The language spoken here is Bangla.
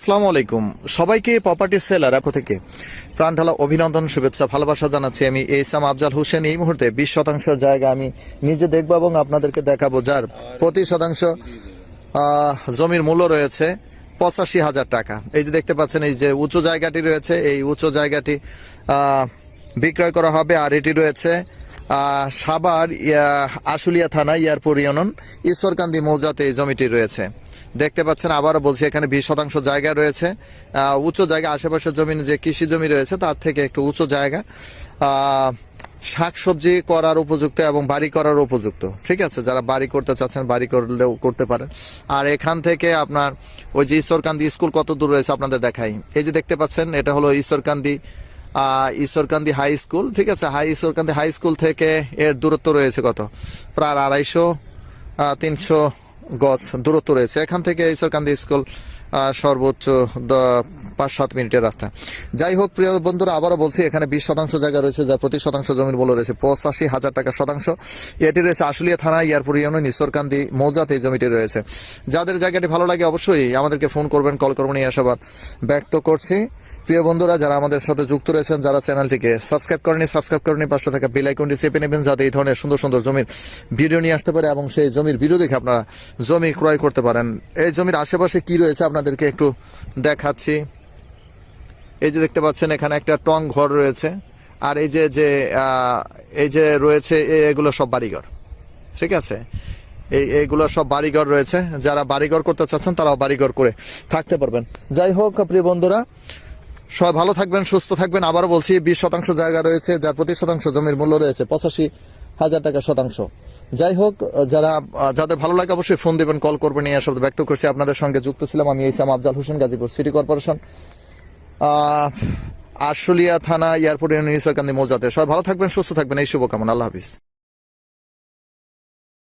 আসসালামু আলাইকুম। সবাইকে প্রপার্টি সেলার অ্যাপ থেকে প্রাণঢালা অভিনন্দন, শুভেচ্ছা, ভালোবাসা জানাচ্ছি আমি এসাম আফজাল হোসেন। এই মুহূর্তে বিশ শতাংশ জায়গা আমি নিজে দেখব এবং আপনাদেরকে দেখাবো, যার প্রতি শতাংশ জমির মূল্য রয়েছে পঁচাশি হাজার টাকা। এই যে দেখতে পাচ্ছেন, এই যে উঁচু জায়গাটি রয়েছে, এই উঁচু জায়গাটি বিক্রয় করা হবে আর এটি রয়েছে ইয়া, আশুলিয়া থানা ইয়ারপুর ইউনিয়ন ঈশ্বরকান্দি মৌজাতে এই জমিটি রয়েছে। দেখতে পাচ্ছেন আবারও বলছি এখানে বিশ শতাংশ জায়গা রয়েছে। উঁচু জায়গা আশেপাশের জমি যে কৃষি জমি রয়েছে তার থেকে একটু উঁচু জায়গা। শাকসবজি করার উপযুক্ত এবং বাড়ি করার উপযুক্ত। ঠিক আছে যারা বাড়ি করতে চাচ্ছেন বাড়ি করলেও করতে পারেন। আর এখান থেকে আপনার ওই যে ঈশ্বরকান্দি স্কুল কত দূর রয়েছে আপনাদের দেখাই। এই যে দেখতে পাচ্ছেন এটা হলো ঈশ্বরকান্দি ঈশ্বরকান্দি হাই স্কুল ঠিক আছে? হাই ঈশ্বরকান্দি হাই স্কুল থেকে এর দূরত্ব রয়েছে কত? প্রায় আড়াইশো তিনশো গজ দূরত্ব রয়েছে। এখান থেকে ঈশ্বরকান্দি স্কুল সর্বোচ্চ পাঁচ, সাত মিনিটের রাস্তা। যাই হোক, প্রিয় বন্ধুরা, আবারও বলছি, এখানে বিশ শতাংশ জায়গা রয়েছে যা প্রতি শতাংশ জমির মূল্য রয়েছে পঁচাশি হাজার টাকা শতাংশ। এটি রয়েছে আশুলিয়া থানা, ইয়ারপুর ইউনিয়ন, ঈশ্বরকান্দি মৌজাতে এই জমিটি রয়েছে। যাদের জায়গাটি ভালো লাগে, অবশ্যই আমাদেরকে ফোন করবেন, কল করবেন, এই আশাবাদ ব্যক্ত করছি। প্রিয় বন্ধুরা, যারা আমাদের সাথে যুক্ত রয়েছেন, যারা চ্যানেলটিকে সাবস্ক্রাইব করেনি সাবস্ক্রাইব করেনি পাশে থাকা বেল আইকনটি চেপে নেবেন যাতে এই ধরনের সুন্দর সুন্দর জমির ভিডিও নিয়ে আসতে পারে এবং সেই জমির ভিডিও দেখে আপনারা জমি ক্রয় করতে পারেন। এই জমির আশেপাশে কি রয়েছে আপনাদেরকে একটু দেখাচ্ছি। এই যে দেখতে পাচ্ছেন, এখানে একটা টং ঘর রয়েছে। আর এই যে যে এই যে রয়েছে এগুলো সব বাড়িঘর। ঠিক আছে? এই এইগুলো সব বাড়িঘর রয়েছে। যারা বাড়িঘর করতে চাচ্ছেন, তারাও বাড়িঘর করে থাকতে পারবেন। যাই হোক, প্রিয় বন্ধুরা সবাই ভালো থাকবেন, সুস্থ থাকবেন। আবারও বলছি, বিশ শতাংশ জায়গা রয়েছে, যার প্রতি শতাংশ জমির মূল্য রয়েছে, পঁচাশি হাজার টাকা শতাংশ। যাই হোক, যারা, যাদের ভালো লাগে অবশ্যই ফোন দেবেন, কল করবেন, এই সব ব্যক্ত করছি। আপনাদের সঙ্গে যুক্ত ছিলাম আমি ইসাম আফজাল হোসেন, গাজীপুর সিটি কর্পোরেশন। আশুলিয়া থানা, এয়ারপোর্ট ঈশ্বরকান্দি মৌজাতে। সবাই ভালো থাকবেন, সুস্থ থাকবেন। এই শুভকামনা, আল্লাহ হাফিজ।